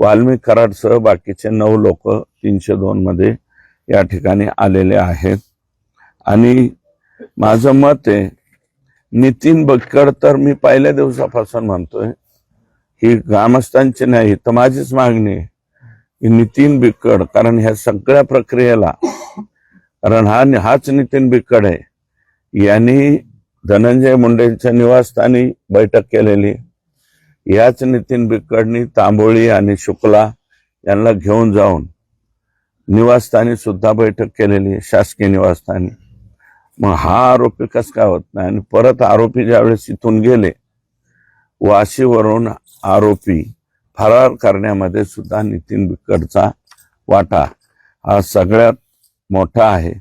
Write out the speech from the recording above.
वाल्मिक कराडसह बाकीचे नऊ लोक तीनशे दोनमध्ये या ठिकाणी आलेले आहेत. आणि माझं मत आहे नितीन बटकर तर मी पहिल्या दिवसापासून म्हणतोय ही ग्रामस्थांची नाही तर माझीच मागणी आहे की नितीन बिकड कारण ह्या सगळ्या प्रक्रियेला कारण हा हाच नितीन बिकड आहे. यांनी धनंजय मुंडेंच्या निवासस्थानी बैठक केलेली. याच नितीन बिकडनी तांबोळी आणि शुक्ला यांना घेऊन जाऊन निवासस्थानी सुद्धा बैठक केलेली आहे, शासकीय निवासस्थानी. मग हा आरोपी कस काय होत नाही? आणि परत आरोपी ज्यावेळेस इथून गेले वाशीवरून आरोपी फरार करण्यामध्ये सुद्धा नितीन बिकडचा वाटा हा सगळ्यात मोठा आहे.